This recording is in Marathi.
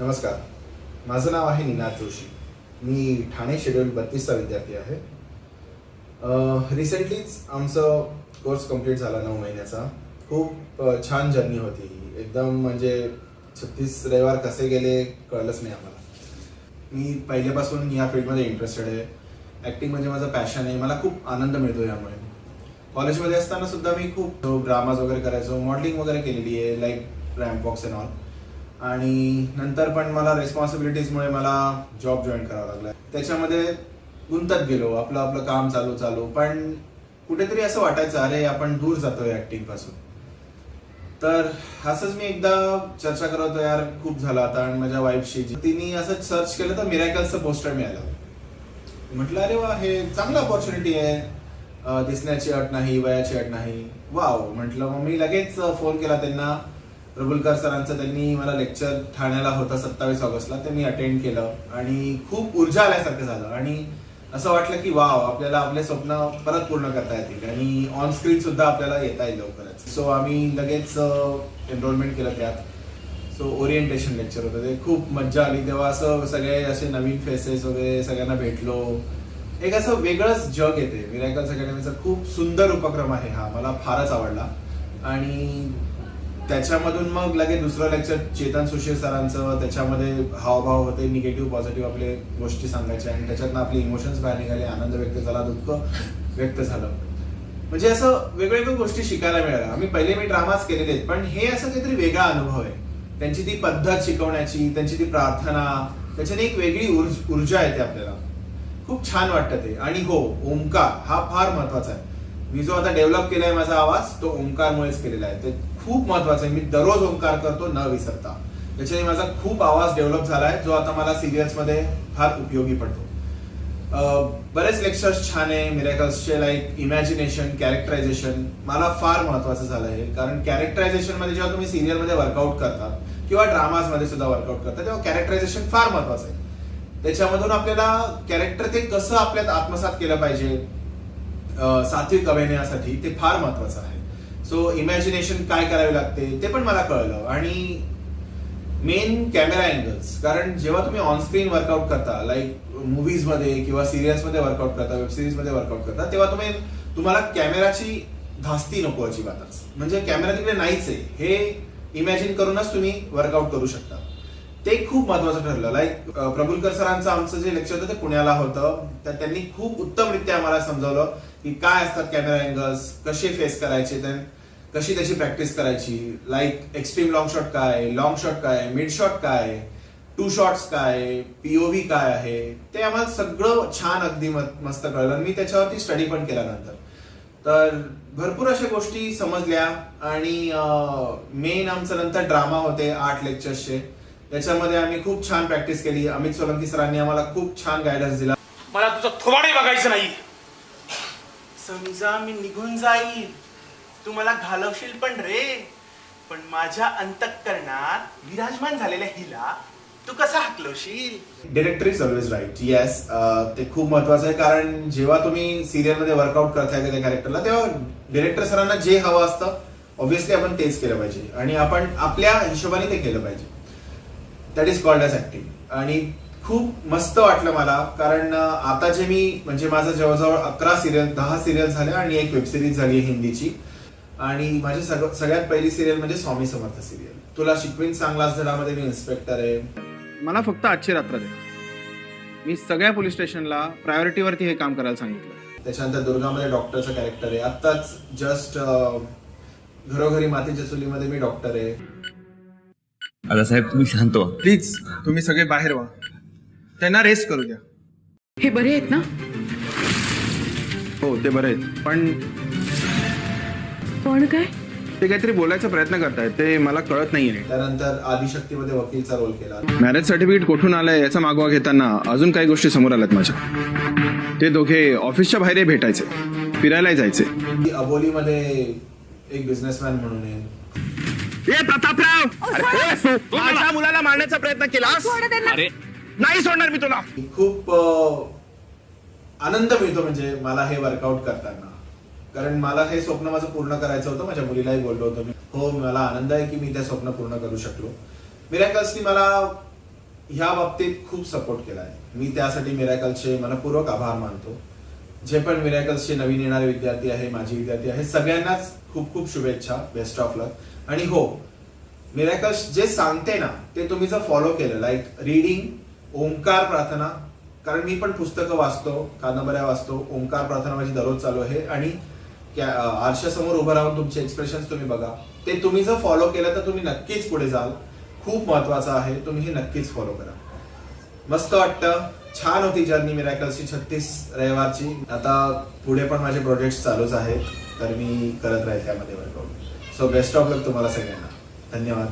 नमस्कार. माझं नाव आहे निनाद जोशी. मी ठाणे शेड्यूल बत्तीसचा विद्यार्थी आहे. रिसेंटलीच आमचं कोर्स कंप्लीट झाला नऊ महिन्याचा. खूप छान जर्नी होती ही. एकदम म्हणजे छत्तीस रविवार कसे गेले कळलंच नाही आम्हाला. मी पहिल्यापासून या फील्डमध्ये इंटरेस्टेड आहे. ॲक्टिंग म्हणजे माझं पॅशन आहे. मला खूप आनंद मिळतो यामुळे. कॉलेजमध्ये असताना सुद्धा मी खूप ड्रामाज वगैरे करायचो. मॉडेलिंग वगैरे केलेली आहे like ramp box and all आणि नंतर पण मला रिस्पॉन्सिबिलिटीजमुळे मला जॉब जॉईन करावा लागला त्याच्यामध्ये गुंतत गेलो आपलं आपलं काम चालू चालू. पण कुठेतरी असं वाटायचं अरे आपण दूर जातोय ऍक्टिंगपासून. तर असंच मी एकदा चर्चा करत होतो यार खूप झालं आता आणि माझ्या वाईफशी तिने असं सर्च केलं तर मिरॅकल्सचं पोस्टर मिळालं. म्हटलं अरे वा हे चांगलं ऑपॉर्च्युनिटी आहे. दिसण्याची अट नाही वयाची अट नाही. वाव म्हटलं मग मी लगेच फोन केला त्यांना. प्रभुलकर सरांचं त्यांनी मला लेक्चर ठाण्याला होता सत्तावीस ऑगस्टला ते मी अटेंड केलं. आणि खूप ऊर्जा आल्यासारखं झालं. आणि असं वाटलं की वाव आपल्याला आपले स्वप्न परत पूर्ण करता येतील. आणि ऑन स्क्रीन सुद्धा आपल्याला येता येईल लवकरच. सो आम्ही लगेच एनरोलमेंट केलं त्यात. सो ओरिएंटेशन लेक्चर होतं. ते खूप मज्जा आली. तेव्हा असं सगळे असे नवीन फेसेस वगैरे सगळ्यांना भेटलो. एक असं वेगळंच जग येते. मिरायकल्स अकॅडमीचा खूप सुंदर उपक्रम आहे हा. मला फारच आवडला. आणि त्याच्यामधून मग लगेच दुसरं लेक्चर चेतन सुशील सरांचं त्याच्यामध्ये हावभाव होते निगेटिव्ह पॉझिटिव्ह आपले गोष्टी सांगायच्या आणि त्याच्यातनं आपले इमोशन्स बाहेर निघाले आनंद व्यक्त झाला दुःख व्यक्त झालं. म्हणजे असं वेगवेगळ्या गोष्टी शिकायला मिळाल्या. आम्ही पहिले मी ड्रामाच केलेले आहेत पण हे असं काहीतरी वेगळा अनुभव आहे. त्यांची ती पद्धत शिकवण्याची त्यांची ती प्रार्थना त्याच्याने एक वेगळी ऊर्ज- ऊर्जा येते आपल्याला. खूप छान वाटतं ते. आणि हो ओंकार हा फार महत्त्वाचा आहे. मी जो आता डेव्हलप केलाय माझा आवाज तो ओंकारमुळेच केलेला आहे. ते खूप महत्वाचं आहे. मी दररोज ओंकार करतो न विसरता. त्याच्याने माझा खूप आवाज डेव्हलप झाला आहे जो आता मला सिरियल्समध्ये फार उपयोगी पडतो. बरेच लेक्चर्स छान आहे. मिरेकल्सचे लाईक इमॅजिनेशन कॅरेक्टरायझेशन मला फार महत्वाचं झालं आहे कारण कॅरेक्टरायझेशनमध्ये जेव्हा तुम्ही सिरियलमध्ये वर्कआउट करतात किंवा ड्रामाजमध्ये सुद्धा वर्कआउट करतात तेव्हा कॅरेक्टरायझेशन फार महत्वाचं आहे. त्याच्यामधून आपल्याला कॅरेक्टर ते कसं आपल्यात आत्मसात केलं पाहिजे सात्विक अभिनयासाठी ते फार महत्वाचं आहे. सो इमॅजिनेशन काय करावे लागते ते पण मला कळलं. आणि मेन कॅमेरा अँगल्स कारण जेव्हा तुम्ही ऑन स्क्रीन वर्कआउट करता लाईक मुव्हीजमध्ये किंवा सिरियल्समध्ये वर्कआउट करता वेब सिरीजमध्ये वर्कआउट करता तेव्हा तुम्ही तुम्हाला कॅमेराची धास्ती नको अजिबातच. म्हणजे कॅमेरा तिकडे नाहीच आहे. हे इमॅजिन करूनच तुम्ही वर्कआउट करू शकता. ते खूप महत्वाचं ठरलं. लाईक प्रभुलकर सरांचं आमचं जे लेक्चर होतं ते पुण्याला होतं. तर त्यांनी खूप उत्तमरित्या आम्हाला समजावलं की काय असतात कॅमेरा अँगल्स कसे फेस करायचे then कशी त्याची प्रॅक्टिस करायची? लाईक एक्स्ट्रीम लॉंग शॉट काय? लॉंग शॉट काय? मिड शॉट काय? टू शॉट्स काय? पीओव्ही काय आहे? ते आम्हाला सगळं छान अगदी मस्त कळलं. आणि मी त्याच्यावरती स्टडी पण केला नंतर. तर भरपूर अशा गोष्टी समजल्या. आणि मेन आमचं नंतर ड्रामा होते आठ लेक्चर्सचे त्याच्यामध्ये आम्ही खूप छान प्रॅक्टिस केली. अमित सोलंकी सरांनी आम्हाला खूप छान गायडन्स दिला. मला तुझं थोबाडे बघायचं नाही. समजा मी निघून जाईल तू मला घालवशील पण रे. पण माझ्या अंतकरणात विराजमान झालेल्या हिला तू कसा हाकलवशील? Director is always right yes ते खूप महत्वाचं आहे. कारण जेव्हा तुम्ही सिरियलमध्ये वर्कआउट करताय एखाद्या कॅरेक्टरला तेव्हा डिरेक्टर सरांना जे हवं असतं ऑब्व्हियसली आपण तेच केलं पाहिजे. आणि आपण आपल्या हिशोबाने ते केलं पाहिजे. That is called edge acting आणि खूप मस्त वाटलं मला. कारण आता जे मी म्हणजे माझं जवळजवळ अकरा सिरियल दहा सिरियल झाल्या आणि एक वेब सिरीज झाली आहे हिंदीची. आणि माझी सग- सगळ्यात पहिली सिरियल म्हणजे स्वामी समर्थ सिरियल तुला शिकवीन चांगलाच धडामध्ये मी इन्स्पेक्टर आहे मला फक्त आजची रात्र दे. मी सगळ्या पोलीस स्टेशनला प्रायोरिटीवरती हे काम करायला सांगितलं. त्याच्यानंतर दुर्गामध्ये डॉक्टरचं कॅरेक्टर आहे. आत्ताच जस्ट घरोघरी मातीच्या चुलीमध्ये मी डॉक्टर आहे. साहेब तुम्ही शांत व्हा. प्लीज तुम्ही सगळे बाहेर व्हा. त्यांना रेस्ट करू द्या. हे बरे आहेत ना? हो ते बरे आहेत. पण पण काय? ते काहीतरी बोलायचा प्रयत्न करतायत ते मला कळत नाहीये. त्यानंतर आदिशक्तीमध्ये वकीलचा रोल केला. मॅरेज सर्टिफिकेट कुठून आलंय याचा मागोवा घेताना अजून काही गोष्टी समोर आल्यात माझ्या. ते दोघे ऑफिसच्या बाहेर भेटायचे फिरायला जायचे. ती अबोलीमध्ये एक बिझनेसमॅन म्हणून ए प्रतापराव! अरे, तू माझ्या मुलाला मारण्याचा प्रयत्न केलास? अरे. नाही सोडणार मी तुला. खूप अं, आनंद मिळतो म्हणजे मला हे वर्कआउट करताना. कारण मला हे स्वप्न माझं पूर्ण करायचं होतं माझ्या मुलीलाही बोललो होतो मी. हो मला आनंद आहे की मी ते स्वप्न पूर्ण करू शकलो. मिरॅकल्सनी मला ह्या बाबतीत खूप सपोर्ट केला आहे. मी त्यासाठी मिरॅकल्सचे मनपूर्वक आभार मानतो. जे पण मिरॅकल्सचे नवीन येणारे विद्यार्थी आहे माझे विद्यार्थी आहे सगळ्यांनाच खूप खूप शुभेच्छा बेस्ट ऑफ लक आणि हो मिरॅकल्स जे सांगते ना ते तुम्ही जर फॉलो केलं लाईक रीडिंग ओंकार प्रार्थना कारण मी पण पुस्तकं वाचतो कादंबऱ्या वाचतो ओंकार प्रार्थना माझी दररोज चालू आहे. आणि आरशासमोर उभं राहून तुमचे एक्सप्रेशन तुम्ही बघा. ते तुम्ही जर फॉलो केलं तर तुम्ही नक्कीच पुढे जाल खूप महत्वाचं आहे तुम्ही हे नक्कीच फॉलो करा. मस्त वाटतं. छान होती जर्नी मिरॅकल्सची छत्तीस रविवारची. आता पुढे पण माझे प्रोजेक्ट चालूच आहेत. तर मी करत राहील त्यामध्ये workout so best of luck तुम्हाला सगळ्यांना. धन्यवाद.